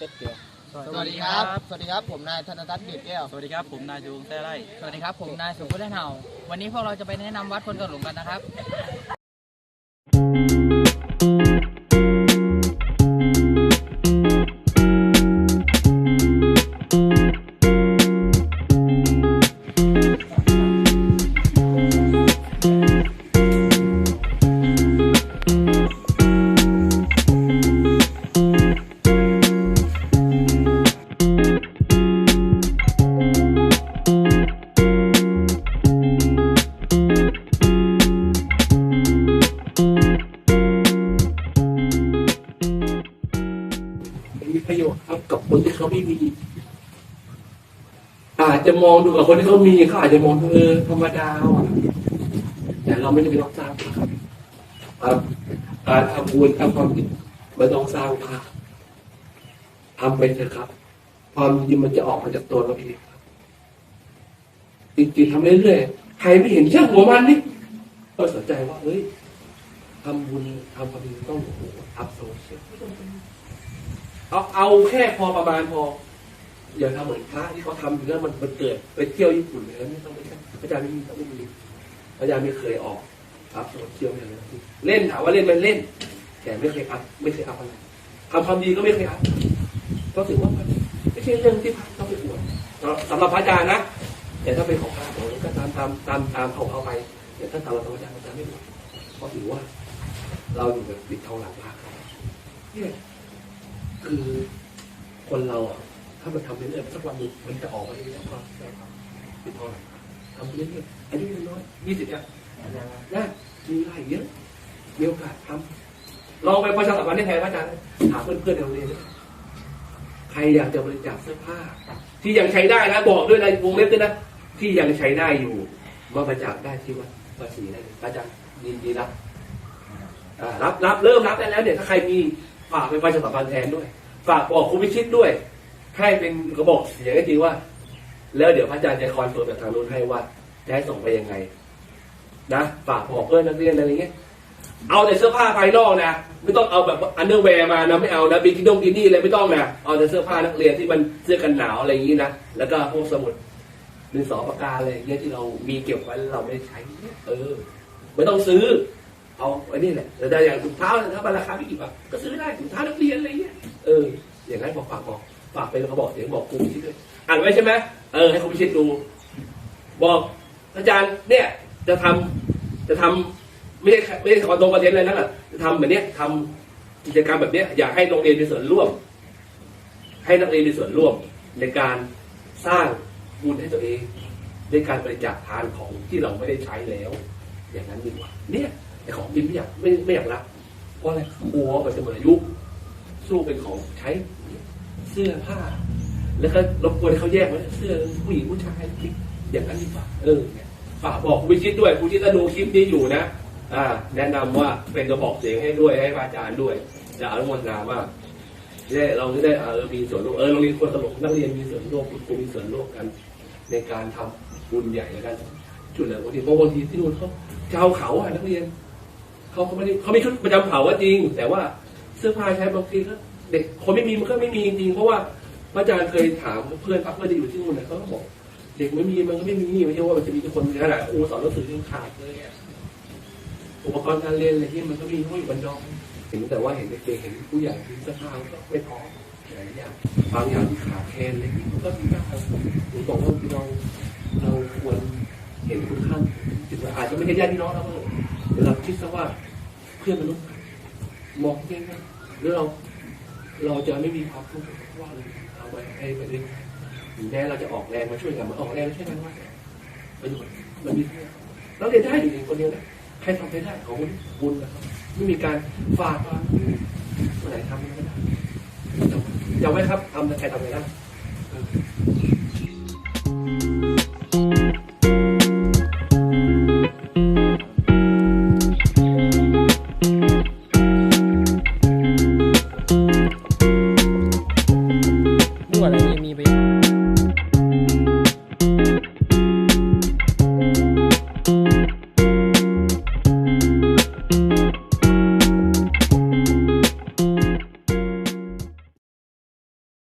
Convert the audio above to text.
เป็ดเดียว สวัสดีครับ สวัสดีครับ ผมนายธนทัศน์เกตแก้ว สวัสดีครับ ผมนายจูงแท้ไร่ สวัสดีครับ ผมนายสุพุทธเห่า วันนี้พวกเราจะไปแนะนำวัดพลกระหลงกันนะครับ ที่เขาไม่มีอาจจะมองดูกับคนที่เขามีเขาอาจจะมองเออธรรมดาว่ะแต่เราไม่ได้เป็นต้องสร้างภาพครับการทำบุญทำความดีไม่ต้องสร้างภาพทำไปเถอะครับ ความจริงมันจะออกมาจากตัวเราเองครับจริงๆทำเรื่อยๆใครไม่เห็นช่างหัวมันนี่ก็สนใจว่าเฮ้ยทำบุญทำความดีต้องโอ้โหอัพโซเชียล เอาเอาแค่พอประมาณพอ อย่าทำเหมือนพระที่เขาทำอยู่แล้วมันมันเกิดไปเที่ยวญี่ปุ่นเลยไม่ต้องไปพระอาจารย์ไม่มีไม่มีพระอาจารย์ไม่เคยออกครับโซเชียลอย่างนั้เล่นถามว่าเล่นมันเล่น แต่ไม่เคยอัพไม่เคยอัพอะไรทำความดีก็ไม่เคยอัพก็ถือว่ามันไม่ใช่เรื่องที่พระต้องไปอวดสำหรับพระอาจารย์นะแต่ถ้าเป็นของพระผมก็ตามตามตามตามของเขาไปแต่ถ้าตามเราพระอาจารย์พระอาจารย์ไม่อวดเพราะถือว่า เราอยู่แบบปิดทองหลังพระครับเนี่ย คือคนเราอะถ้ามันทำเรื่อยๆสักวันหนึ่งมันจะออกมาเองจากความได้ความเป็นเท่าไหร่ทำเรื่อยๆอายุน้อยยี่สิบเนี่ยนะมีรายเยอะมีโอกาสทำลองไปประชาสัมพันธ์ในไทยพระอาจารย์ถามเพื่อนๆในโรงเรียนด้วยใครอยากจะบริจาคเสื้อผ้า ที่ยังใช้ได้นะบอกด้วยนะวงเล็บด้วยนะที่ยังใช้ได้อยู่มาบริจาคได้ที่วัดภาษีได้พระอาจารย์ยินดีรับรับรับเริ่มรับได้แล้วเนี่ยถ้าใครมีฝากเป็นประชาสัมพันธ์แทนด้วย ฝากบอกคุณพิชิตด้วย ให้เป็นกระบอกเสียงให้ทีว่า แล้วเดี๋ยวพระอาจารย์จะคอนเฟิร์มจากทางนู้นให้ว่าจะให้ส่งไปยังไง นะฝากบอกเพื่อนนักเรียนอะไรเงี้ยเอาแต่เสื้อผ้าภายนอกนะไม่ต้องเอาแบบอันเดอร์แวร์มานะไม่เอานะบิกินงบิกินี่อะไรไม่ต้องนะเอาแต่เสื้อผ้านักเรียนที่มันเสื้อกันหนาวอะไรอย่างนี้นะแล้วก็พวกสมุดดินสอปากกาอะไรเงี้ยที่เรามีเก็บไว้เราไม่ใช้เออไม่ต้องซื้อ เอาไอ้นี่แหละแต่ได้อย่างถุงเท้าถ้ามันราคาไม่กี่บาทก็ซื้อได้ถุงเท้านักเรียนอะไรเงี้ย เออ อย่างนั้นบอกฝากบอกฝากเป็นกระบอกเสียงบอกครูพิชิตด้วยอ่านไว้ใช่ไหมเออให้ครูพิชิตดู บอกอาจารย์เนี่ย จะทำจะทำไม่ใช่ไม่ใช่ขอตรงประเด็นอะไรนั่นแหละจะทำแบบเนี้ยทำกิจกรรมแบบเนี้ยอยากให้โรงเรียนมีส่วนร่วม ให้นักเรียนมีส่วนร่วมในการสร้างบุญให้ตัวเองด้วยการบริจาคทานของที่เราไม่ได้ใช้แล้ว อย่างนั้นดีกว่าเนี่ยไอ้ของกินไม่อยากไม่ไม่อยากรับเพราะอะไรกลัวมันจะหมดอายุ สู้เป็นของใช้เสื้อผ้า แล้วก็รบกวนเขาแยกไว้เสื้อผู้หญิงผู้ชายอย่างนั้นดีกว่าเออเนี่ยฝากบอกวิชิตด้วยคุณวิชิตถ้าดูคลิปนี้อยู่นะอ่า แนะนำว่าเป็นกระบอกเสียงให้ด้วยให้พระอาจารย์ด้วยจะอนุโมทนาว่าได้เราจะได้เออมีส่วนร่วมเออโรงเรียนควรตลกนักเรียนมีส่วนร่วมคุณครูมีส่วนร่วมกัน ในการทำบุญใหญ่ในการช่วยเหลือบางทีเพราะบางทีที่นู่นเขาชาวเขาอะนักเรียนเขาเขาไม่ได้เขามีชุดประจำเผ่าก็จริง แต่ว่า เสื้อผ้าใช้บางทีก็เด็กคนไม่มีมันก็ไม่มีจริงเพราะว่าพระอาจารย์เคยถามเพื่อนพักเพื่อนที่อยู่ที่นู่นเนี่ยเขาก็บอกเด็กไม่มีมันก็ไม่มีไม่ใช่ว่ามันจะมีคนขนาดครูสอนหนังสือยังขาดเลยอะอุปกรณ์การเรียนอะไรที่มันก็มีห้อยบนดองเห็นแต่ว่าเห็นเด็กเห็นผู้ใหญ่ที่เสื้อผ้าก็ไม่พอหลายอย่างบางอย่างที่ขาดแคลนอะไรที่มันก็มีได้ผมบอกว่าเราเราควรเห็นคุณค่าจิตว่าอาจจะไม่ใช่ญาติพี่น้องเราก็แต่เราคิดซะว่าเพื่อนมนุษย์มองง่าย หรือเราเราจะไม่มีความทุกข์ว่าเลยเอาไว้ให้ไปเรื่อยถึงแม้เราจะออกแรงมาช่วยกันมาออกแรงช่วยกันว่าประโยชน์มันมีเราเรียนได้อยู่เองคนเดียวนะใครทำไปได้ของบุญนะครับไม่มีการฝากว่าเมื่อไหร่ทำไม่ได้จำไว้ครับทำแต่ใครทำไม่ได้